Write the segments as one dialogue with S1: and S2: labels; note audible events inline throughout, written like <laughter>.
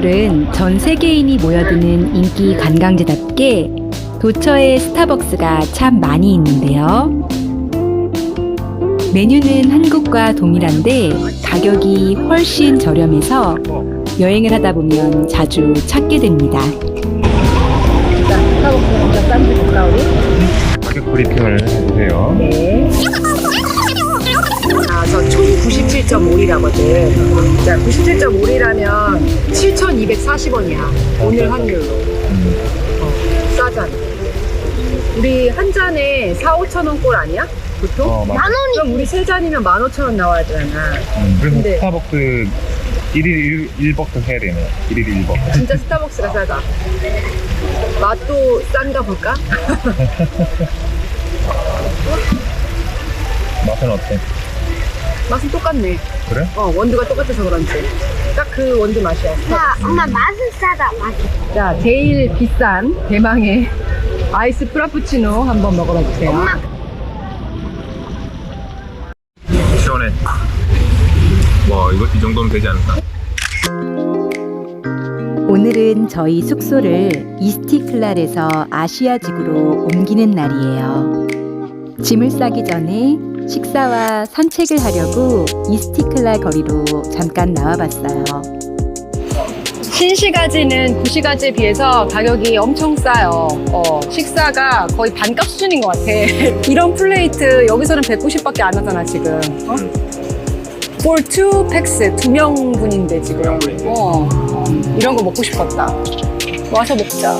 S1: 이스탄불은 전 세계인이 모여드는 인기 관광지답게 도처에 스타벅스가 참 많이 있는데요. 메뉴는 한국과 동일한데 가격이 훨씬 저렴해서 여행을 하다 보면 자주 찾게 됩니다. 스타벅스 먼저 싼지 볼까 우리?
S2: 가격 브리핑을 해주세요.
S1: 네. 97.5이라거든. 자, 97.5이라면 7,240원이야. 오늘 환율로. 어, 싸잖아. 우리 한 잔에 4, 5천 원 꼴 아니야? 보통?
S2: 어, 맞아.
S1: 그럼 우리 세 잔이면 15,000원 나와야 되잖아.
S2: 음, 그래서
S1: 근데-
S2: 스타벅스 1일 1, 버도 해야 되네. 1일 1버.
S1: 진짜 스타벅스가 싸다. 맛도 싼가 볼까? <laughs>
S2: 맛은 어때?
S1: 맛은 똑같네.
S2: 그래?
S1: 어, 원두가 똑같아서 그런지. 딱 그 원두 맛이야.
S3: 야, 엄마 맛은 싸다, 맛.
S1: 자, 제일 비싼 대망의 아이스 프라푸치노 한번 먹어봐 주세요.
S3: 엄마,
S2: 시원해. 와, 이거 이 정도면 되지 않을까?
S1: 오늘은 저희 숙소를 이스티클랄에서 아시아직으로 옮기는 날이에요. 짐을 싸기 전에 식사와 산책을 하려고 이스티클랄 거리로 잠깐 나와봤어요. 신시가지는 구시가지에 비해서 가격이 엄청 싸요. 어, 식사가 거의 반값 수준인 것 같아. <laughs> 이런 플레이트 여기서는 190밖에 안 하잖아 지금. 어? For two packs 두 명분인데 지금. 어, 이런 거 먹고 싶었다. 와서 먹자.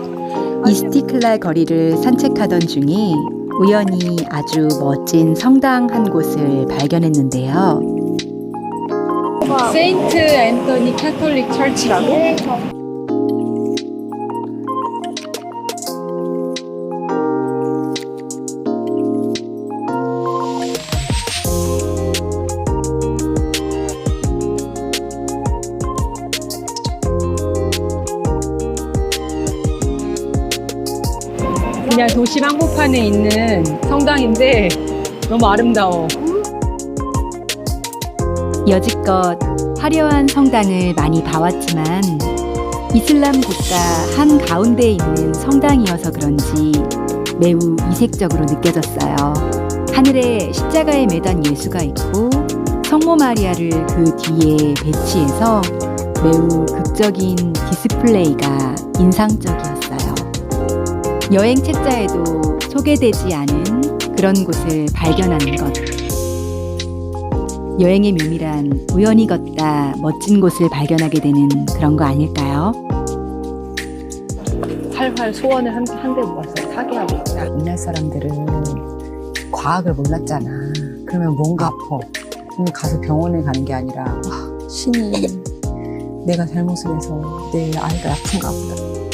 S1: <laughs> 이스티클랄 거리를 산책하던 중에 우연히 아주 멋진 성당 한 곳을 발견했는데요. 세인트 앤토니 캐톨릭 철치라고? 한복판에 있는 성당인데 너무 아름다워. 여지껏 화려한 성당을 많이 봐왔지만 이슬람 국가 한 가운데에 있는 성당이어서 그런지 매우 이색적으로 느껴졌어요. 하늘에 십자가에 매단 예수가 있고 성모 마리아를 그 뒤에 배치해서 매우 극적인 디스플레이가 인상적이었어요. 여행 책자에도 소개되지 않은 그런 곳을 발견하는 것. 여행의 묘미란 우연히 걷다 멋진 곳을 발견하게 되는 그런 거 아닐까요?
S4: 활활 소원을 한, 한대 모았어요. 타개하고 있다. 옛날 사람들은 과학을 몰랐잖아. 그러면 뭔가 아파. 그럼 가서 병원에 가는 게 아니라, 와, 신이 내가 잘못을 해서 내 아이가 아픈가 보다.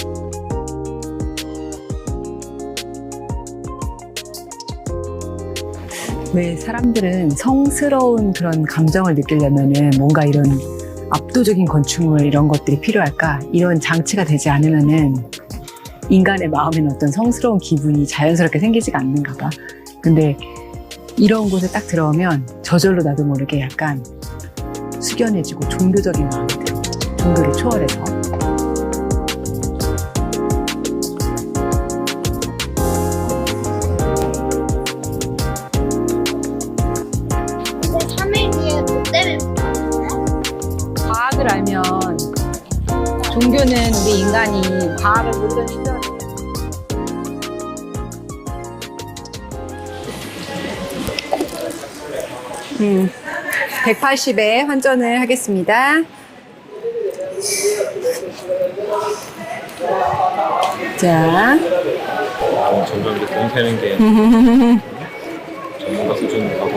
S4: 왜 사람들은 성스러운 그런 감정을 느끼려면은 뭔가 이런 압도적인 건축물 이런 것들이 필요할까? 이런 장치가 되지 않으면은 인간의 마음에는 어떤 성스러운 기분이 자연스럽게 생기지가 않는가 봐. 근데 이런 곳에 딱 들어오면 저절로 나도 모르게 약간 숙연해지고 종교적인 마음이 들어. 종교를 초월해서. 과학을 모르던 시절에
S1: 음, 180에 환전을 하겠습니다. 자,
S2: 점점 이렇게 돈 세는 게 <laughs> 전문가 수준 가고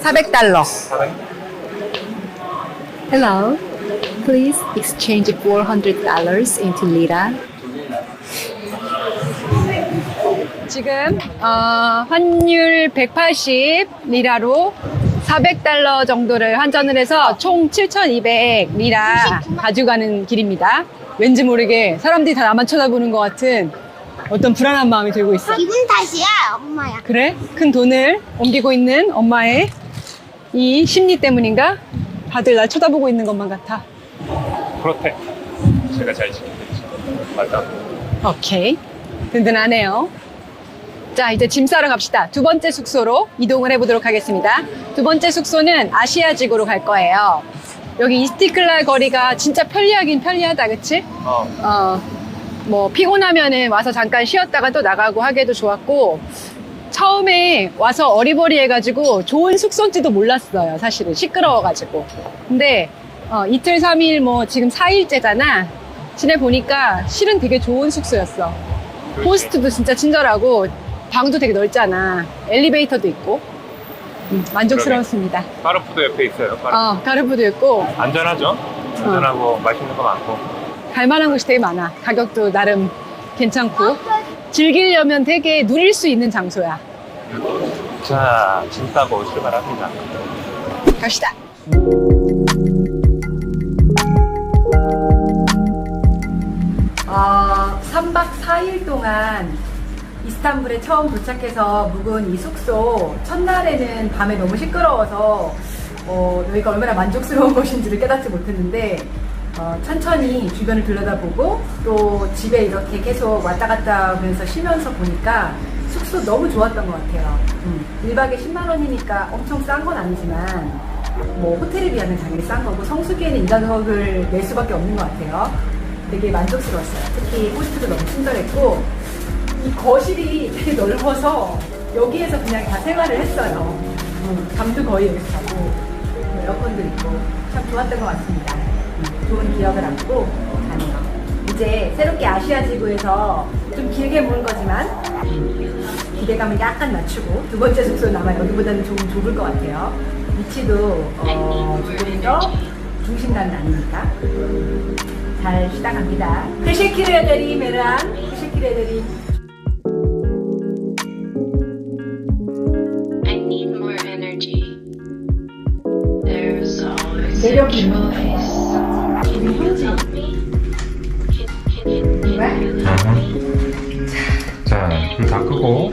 S1: 400달러. Hello. Please exchange 400 dollars into lira. 지금 어, 환율 180 리라로 400달러 정도를 환전을 해서 총 7,200 리라 가져가는 길입니다. 왠지 모르게 사람들이 다 나만 쳐다보는 것 같은 어떤 불안한 마음이 들고 있어.
S3: 기분 탓이야, 엄마야.
S1: 그래? 큰 돈을 옮기고 있는 엄마의 이 심리 때문인가? 다들 날 쳐다보고 있는 것만 같아.
S2: 프로텍 제가 잘 지키겠죠. 맞다.
S4: 오케이. 든든하네요. 자, 이제 짐 싸러 갑시다. 두 번째 숙소로 이동을 해보도록 하겠습니다. 두 번째 숙소는 아시아직으로 갈 거예요. 여기 이스티클랄 거리가 진짜 편리하긴 편리하다, 그치?
S2: 어,
S4: 어, 뭐, 피곤하면은 와서 잠깐 쉬었다가 또 나가고 하기도 좋았고, 처음에 와서 어리버리 해가지고 좋은 숙소인지도 몰랐어요, 사실은. 시끄러워가지고. 근데, 어, 이틀, 삼일, 뭐, 지금 4일째잖아. 지내 보니까 실은 되게 좋은 숙소였어. 호스트도 진짜 친절하고, 방도 되게 넓잖아. 엘리베이터도 있고. 음, 만족스러웠습니다.
S2: 파르푸도 옆에 있어요. 파르푸.
S4: 어, 가르프도 있고,
S2: 안전하죠? 안전하고 맛있는 거 많고.
S4: 갈 만한 곳이 되게 많아. 가격도 나름 괜찮고. 즐기려면 되게 누릴 수 있는 장소야.
S2: 자, 짐 싸고 출발합니다.
S4: 갑시다. 어, 3박 4일 동안 이스탄불에 처음 도착해서 묵은 이 숙소 첫날에는 밤에 너무 시끄러워서 어, 여기가 얼마나 만족스러운 <laughs> 곳인지를 깨닫지 못했는데 어, 천천히 주변을 들여다보고 또 집에 이렇게 계속 왔다 갔다 하면서 쉬면서 보니까 숙소 너무 좋았던 것 같아요. 음, 1박에 10만 원이니까 엄청 싼 건 아니지만 뭐 호텔에 비하면 당연히 싼 거고 성수기에는 이 가격을 낼 수밖에 없는 것 같아요. 되게 만족스러웠어요. 특히 호스트도 너무 친절했고 이 거실이 되게 넓어서 여기에서 그냥 다 생활을 했어요. 음, 잠도 거의 여기서 자고 뭐 에어컨도 있고 참 좋았던 것 같습니다. 음, 좋은 기억을 안고 가네요. 이제 새롭게 아시아 지구에서 좀 길게 묵은 거지만 기대감을 약간 낮추고 두 번째 숙소는 아마 여기보다는 조금 좁을 것 같아요. 위치도 어, 조금 더 중심가는 아니니까 잘
S5: energy. There's always a
S4: 매력
S5: choice.
S4: 있는
S5: Can you help me? Can, can, can, can you help me?
S2: 자, 불다 끄고.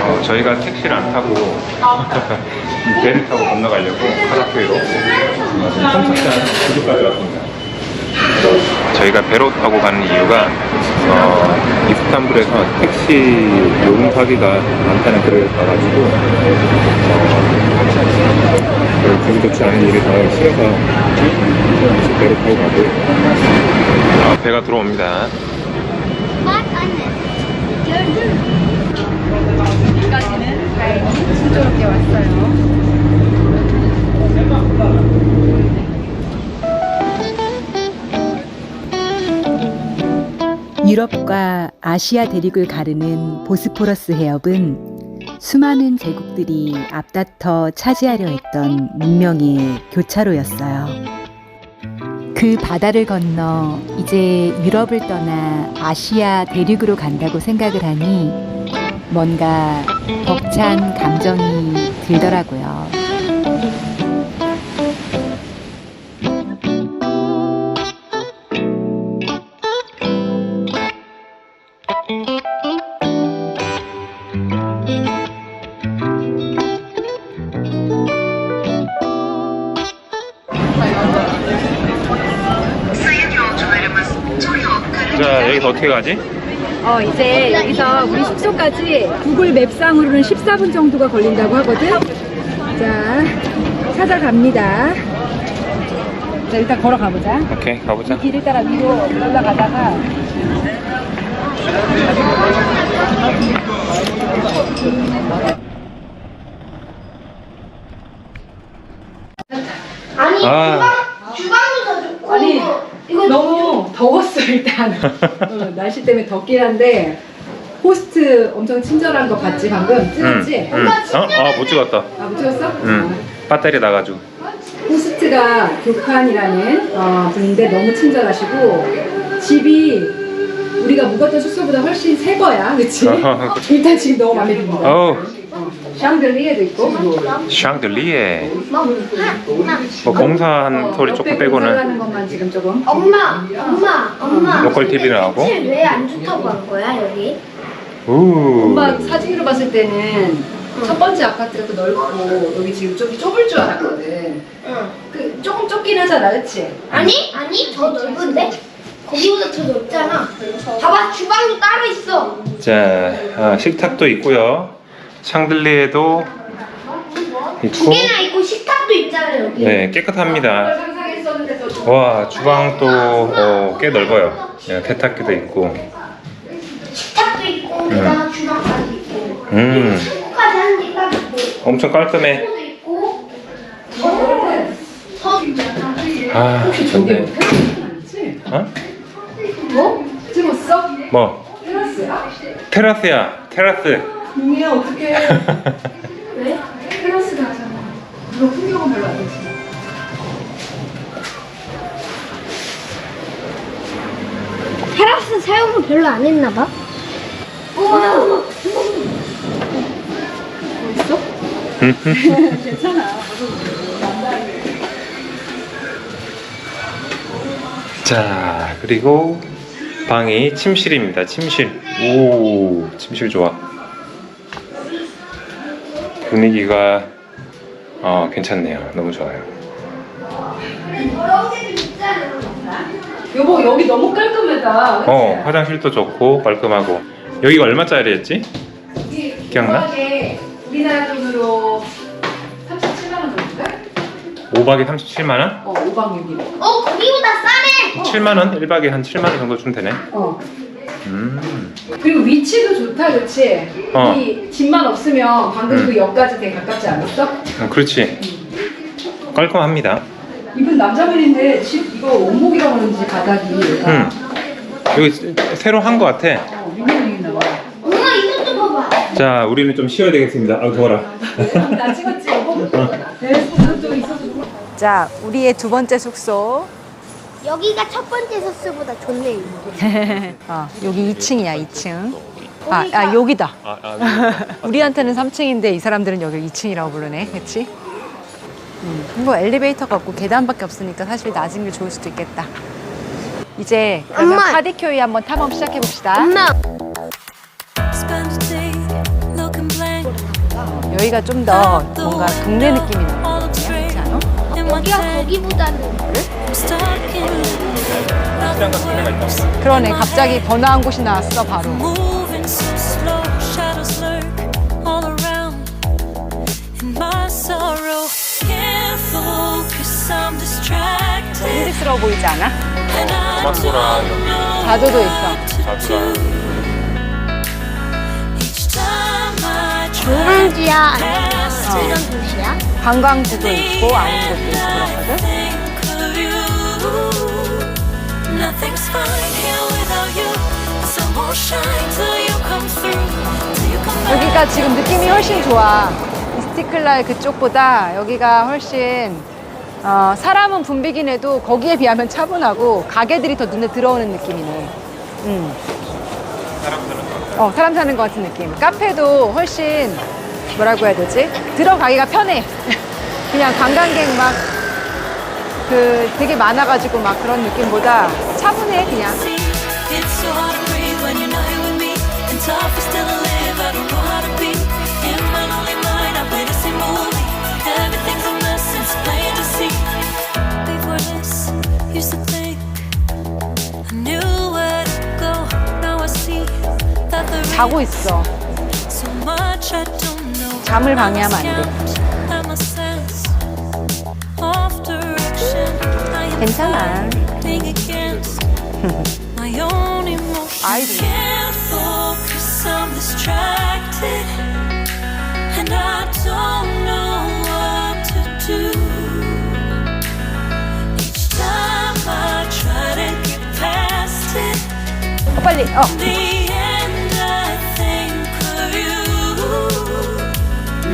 S2: 어, 저희가 택시를 안 타고 <laughs> 배를 타고 건너가려고 카라크이로 컴퓨터 구두까지 왔습니다. 저희가 배로 타고 가는 이유가 어, 이스탄불에서 택시 요금 사기가 많다는 글을 봐가지고 어, 별 기분 좋지 않은 일이 더 싫어서 배로 타고 가고 아, 배가 들어옵니다.
S4: 여기까지는 다행히 순조롭게 왔어요.
S1: 유럽과 아시아 대륙을 가르는 보스포러스 해협은 수많은 제국들이 앞다퉈 차지하려 했던 문명의 교차로였어요. 그 바다를 건너 이제 유럽을 떠나 아시아 대륙으로 간다고 생각을 하니 뭔가 벅찬 감정이 들더라고요.
S2: 자, 여기서 어떻게 가지?
S4: 어, 이제 여기서 우리 숙소까지 구글 맵상으로는 14분 정도가 걸린다고 하거든. 자, 찾아갑니다. 자, 일단 걸어가보자.
S2: 오케이, 가보자.
S4: 길을 따라 위로 올라가다가
S3: 아니
S2: 아.
S3: 주방 주방도 더 좋고
S4: 아니,
S3: 이거
S4: 너무 더웠어 일단 <laughs> 어, 날씨 때문에 덥긴 한데 호스트 엄청 친절한 거 봤지 방금 찍었지?
S2: 응. 어? 아, 못 찍었다.
S4: 아, 못 찍었어?
S2: 응. 배터리 나가지고.
S4: 호스트가 교칸이라는 어, 분인데 너무 친절하시고 집이 우리가 묵었던 숙소보다 훨씬 새 거야 그치? <laughs> 일단 지금 너무 마음에 듭니다
S2: 어우,
S4: 샹들리에도 있고
S2: 샹들리에.
S3: 뭐,
S2: 뭐 공사한
S4: 어,
S2: 소리 조금 빼고는
S4: 공사하는 것만 지금 조금
S3: 엄마 엄마 엄마
S2: 로컬 TV 나오고.
S3: 왜안 좋다고 한 거야 여기?
S2: 우.
S4: 엄마 사진으로 봤을 때는 첫 번째 아파트가 또 넓고 여기 지금 좀 좁을 줄 알았거든
S3: 응.
S4: 그 조금 좁긴 하잖아 그치?
S3: 아니 아니 더 넓은데 거기보다 더 넓잖아. 봐봐 주방도 따로 있어.
S2: 자, 아, 식탁도 있고요. 샹들리에도
S3: 두
S2: 있고.
S3: 개나 있고 식탁도 있잖아 여기.
S2: 네, 깨끗합니다. 와, 주방도 어, 꽤 넓어요. 네, 세탁기도 있고.
S3: 식탁도 있고 게다가 주방까지 있고.
S2: 음,
S3: 창고까지 한 개가 있고.
S2: 엄청 깔끔해.
S3: 창고도 있고. 어. 서 있잖아.
S2: 아, 좋네. 어?
S4: 뭐? 찍었어?
S2: 뭐?
S4: 테라스야?
S2: 테라스야, 테라스.
S4: 용이야 어떡해 <laughs>
S3: 왜?
S4: 테라스가 하잖아 이거 풍경은 별로 안 좋지
S3: 테라스 사용을 별로 안 했나 봐. 우와.
S4: 있어? <laughs> 괜찮아
S2: 자, 그리고 방이 침실입니다. 침실. 오, 침실 좋아. 분위기가 어, 괜찮네요. 너무 좋아요.
S4: 여보 여기 너무 깔끔하다 그치?
S2: 어, 화장실도 좋고 깔끔하고. 여기가 얼마짜리였지? 기억나?
S4: 우리나라 돈으로 37만 원 정도인가?
S2: 5박에 37만 원?
S4: 어 5박 6일
S3: 어 거기보다 싸네.
S2: 7만 원? 1박에 한 7만 원 정도 주면 되네.
S4: 어
S2: 음.
S4: 그리고 위치도 좋다 그치?
S2: 어.
S4: 이 집만 없으면 방금
S2: 음.
S4: 그 역까지 되게 가깝지 않았어?
S2: 어, 그렇지. 깔끔합니다.
S4: 이분 남자분인데 집 이거 원목이라고 하는지 바닥이
S2: 음. 여기 새로 한 것 같아.
S4: 어, 민영이나 봐
S3: 엄마 이것도 봐봐.
S2: 자, 우리는 좀 쉬어야 되겠습니다. 아, 더워라.
S4: 나 찍었지 여보? 네, 이것도 있어서 자, 우리의 두 번째 숙소
S3: 여기가 첫 번째 소스보다 좋네.
S4: 어, <laughs> 여기 2층이야 2층 아, 아 여기다
S2: 아, 아,
S4: 우리한테는 3층인데 이 사람들은 여기 2층이라고 부르네 그치? 음, 뭐 엘리베이터가 없고 계단밖에 없으니까 사실 낮은 게 좋을 수도 있겠다 이제 그러면
S3: 엄마.
S4: 카디큐이 한번 탐험 시작해 봅시다
S3: 엄마.
S4: 여기가 좀 더 뭔가 동네 느낌이 나
S3: 여기가. 거기보다는.
S4: 그러네 갑자기 번화한 곳이 나왔어 바로 힘들스러워 보이지 않아?
S6: don't know
S4: 자두도 있어
S3: 관광지야
S6: past it,
S3: 이런 도시야?
S4: 관광지도 있고 아닌 곳도 있고 그렇거든
S6: think of you. Nothing's fine here without you. The sun won't shine till you come through. Till you come back.
S4: 여기가 지금 느낌이 훨씬 좋아. 이스티클랄 그쪽보다 여기가 훨씬 어, 사람은 붐비긴 해도 거기에 비하면 차분하고 가게들이 더 눈에 들어오는 느낌이네. 음. 어, 사람 사는 것 같은 느낌. 카페도 훨씬 뭐라고 해야 되지? 들어가기가 편해. 그냥 관광객 막 그 되게 많아가지고 막 그런 느낌보다 차분해 그냥. 자고 있어. 잠을 방해하면 안 돼. 괜찮아.
S6: own emotions.
S4: I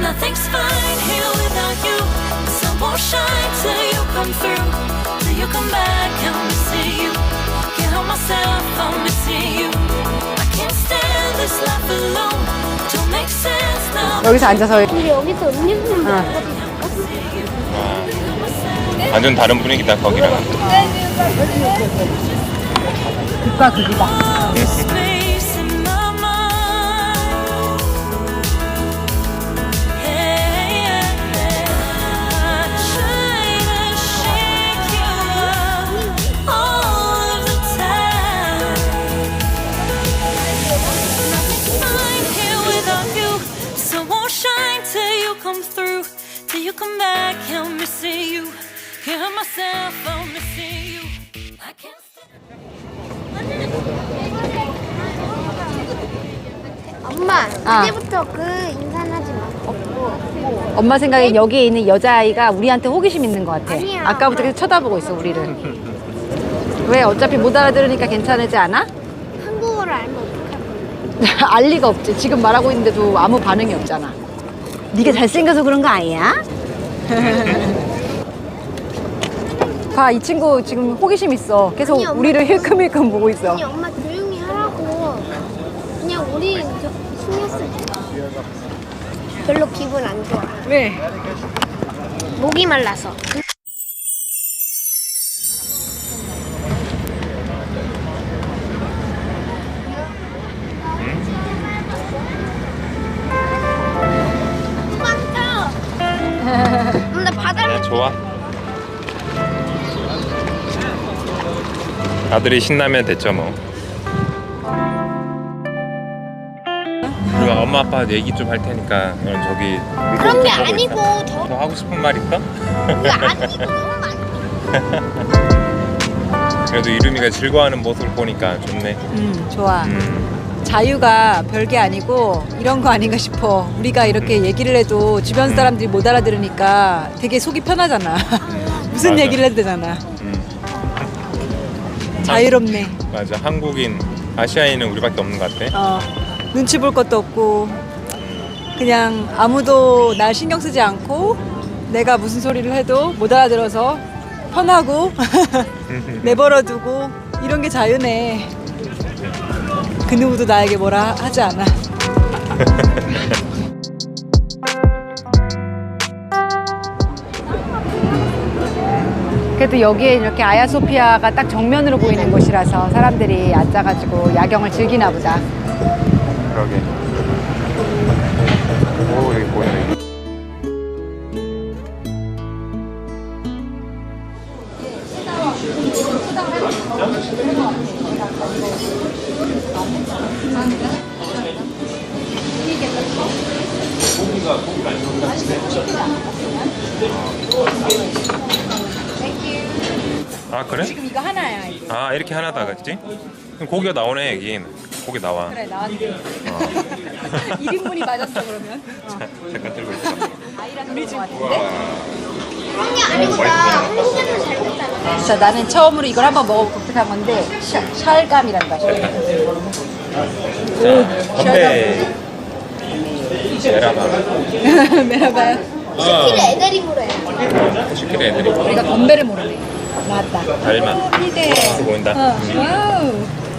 S6: Nothing's fine here without you. The sun won't shine till you come through. Till you come back, I'm missing you. Can't help myself, I'm missing you. I can't stand this life alone. Don't make sense now.
S4: 여기서 앉아서
S3: 우리 여기서 음료수 먹어도
S2: 완전 다른 분위기다 거기랑.
S4: 극과 극이다.
S6: Come back, I'm missing you. Can't help myself, I'm missing you. I can't stand.
S3: 엄마
S4: 아.
S3: 이제부터 그 인사는 하지 마. 없고.
S4: 엄마 생각엔 여기에 있는 여자아이가 우리한테 호기심 있는 것 같아.
S3: 아니야.
S4: 아까부터 계속 쳐다보고 있어, 우리를. 왜? 어차피 못 알아들으니까 괜찮지 않아?
S3: 한국어를 알면? <laughs>
S4: 알 리가 없지. 지금 말하고 있는데도 아무 반응이 없잖아. 네가 잘생겨서 그런 거 아니야? <laughs> 봐, 이 친구 지금 호기심 있어. 계속
S3: 아니, 엄마.
S4: 우리를 힐끔힐끔 보고 있어.
S3: 아니 엄마 조용히 하라고. 그냥 우리 저 신경 쓰지 마. 별로 기분 안 좋아.
S4: 왜?
S3: 목이 말라서.
S2: 아들이 신나면 됐죠 뭐. 우리가 엄마 아빠 얘기 좀 할 테니까 넌 저기
S3: 그런 게 아니고
S2: 있어. 더더 하고 싶은 말 있어?
S3: 그게 아니고 너무 많이. <laughs>
S2: 그래도 이름이가 즐거워하는 모습을 보니까 좋네.
S4: 음, 좋아.
S2: 음,
S4: 자유가 별게 아니고 이런 거 아닌가 싶어. 우리가 이렇게 얘기를 해도 주변 사람들이 못 알아들으니까 되게 속이 편하잖아. <laughs> 무슨
S2: 맞아.
S4: 얘기를 해도 되잖아.
S2: 음.
S4: 자유롭네.
S2: 맞아. 한국인, 아시아인은 우리밖에 없는 것 같아.
S4: 어, 눈치 볼 것도 없고 그냥 아무도 날 신경 쓰지 않고 내가 무슨 소리를 해도 못 알아들어서 편하고 <laughs> 내버려 두고 이런 게 자유네. 그 누구도 나에게 뭐라 하지 않아. <laughs> 그래도 여기에 이렇게 아야소피아가 딱 정면으로 보이는 곳이라서 사람들이 앉아가지고 야경을 즐기나 보다.
S2: 그러게. 오, 여기 보이네. 아 그래?
S4: 지금 이거 하나야. 이거.
S2: 아 이렇게 하나다 그지? 그럼 고기가 나오네 여긴 고기 나와
S4: 그래 나왔는데
S2: 어. <laughs>
S4: 1인분이 맞았어 그러면.
S2: 잠깐 들고 있어
S4: 아이랑 우리
S3: 집게 아니고 나 혼자는 잘.
S4: 자 나는 처음으로 이걸 한번 먹어보고 독특한 건데 샤, 샬감이란다. 샬감.
S2: 자 건배 에라바
S4: 메라바요.
S3: 스킬을 애드립으로 해.
S2: 시키는 애들이
S4: 우리가 건배를 모르네.
S2: 달마
S4: 이대.
S2: 맛있어 보인다
S4: 어, 와우.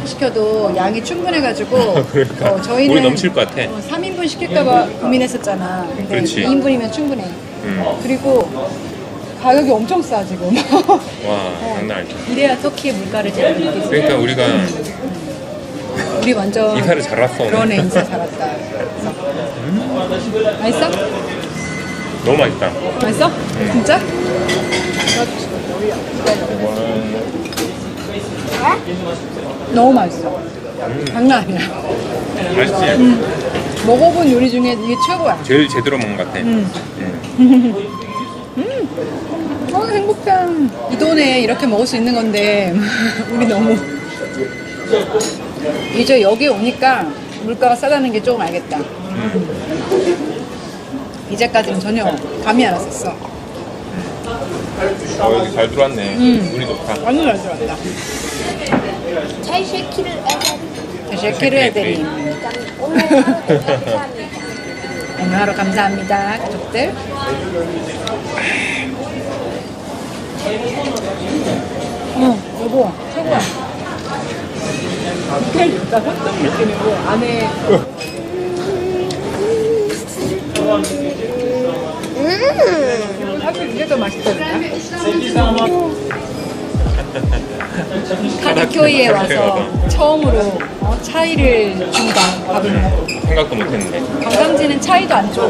S4: 시켜도 양이 충분해가지고 <laughs>
S2: 그러니까
S4: 어, 저희는
S2: 우리 넘칠 것 같아
S4: 어, 3인분 시킬까봐 고민했었잖아. 근데
S2: 그렇지.
S4: 2인분이면 충분해.
S2: 음.
S4: 그리고 가격이 엄청 싸 지금. <laughs>
S2: 와 장난 아니다
S4: 이래야 터키의 물가를 잘 느낄 수
S2: 그러니까 우리가
S4: 우리 완전
S2: 이사를 잘 왔어 오늘.
S4: 그러네 인사 잘 왔다. 맛있어?
S2: 너무 맛있다
S4: 맛있어? 진짜?
S2: 이거는
S4: 너무 맛있어. 장난 아니야.
S2: 맛있지?
S4: 먹어본 요리 중에 이게 최고야.
S2: 제일 제대로 먹은 것 같아.
S4: 음.
S2: 음.
S4: 어, 행복해. 이 돈에 이렇게 먹을 수 있는 건데, <laughs> 우리 너무. 이제 여기 오니까 물가가 싸다는 게 조금 알겠다. 이제까지는 전혀 감이 안 왔었어.
S2: 어, 여기 잘 들어왔네.
S4: 음.
S2: 운이 좋다.
S4: 완전 잘 들어왔다.
S3: 잘 쉐키를 애들이
S4: 쉐키르 해드림.
S3: 오늘 하루 감사합니다.
S4: 오늘 하루 감사합니다, 가족들. 어, 여보, 최고야. 이렇게 진짜 혼돈 느낌이고, 안에
S3: 음.
S4: 사실 이게 더 맛있다니까. 카드교이에 와서 처음으로 어, 차이를 준다, 밥을 먹고.
S2: 생각도 못했는데.
S4: 관광지는 차이도 안 줘.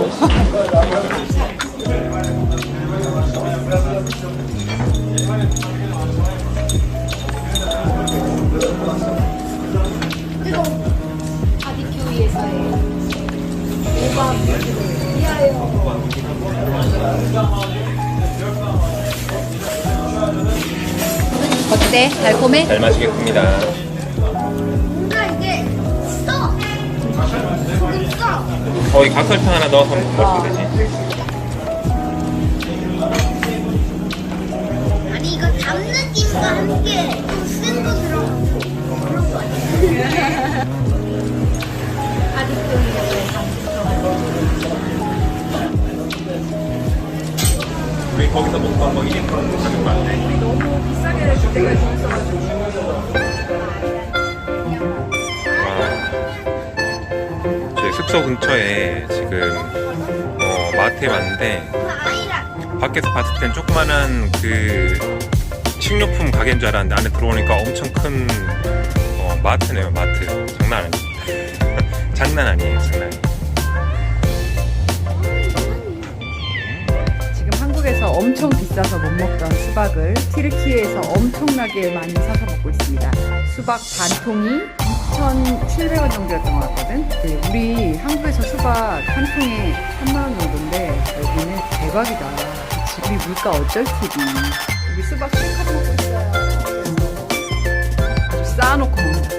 S4: 어때? 달콤해?
S2: 잘 마시겠습니다.
S3: 뭔가 이게 써. 조금 써.
S2: 어, 이 각설탕 하나 넣어서 먹으면 되지.
S3: 아니 이거 담는 김과 함께 좀쓴거 들어가고 그런 거 같아.
S2: 우리 거기서 먹고 한번 1인분 숙소 근처에 지금 어, 마트에 왔는데 밖에서 봤을 땐 조그만한 그 식료품 가게인 줄 알았는데 안에 들어오니까 엄청 큰 어, 마트네요 마트. 장난 아니에요. <laughs> 장난 아니에요 장난
S1: 지금 한국에서 엄청 비싸서 못 먹던 수박을 티르키에서 엄청나게 많이 사서 먹고 있습니다. 수박 반 통이 2,700원 정도였던 것 같거든. 네, 우리 한국에서 수박 한 통에 3만 원 정도인데 여기는 대박이다. 우리 물가 어쩔 TV. 우리 수박 실컷 먹고 있어요. 쌓아놓고 먹는다.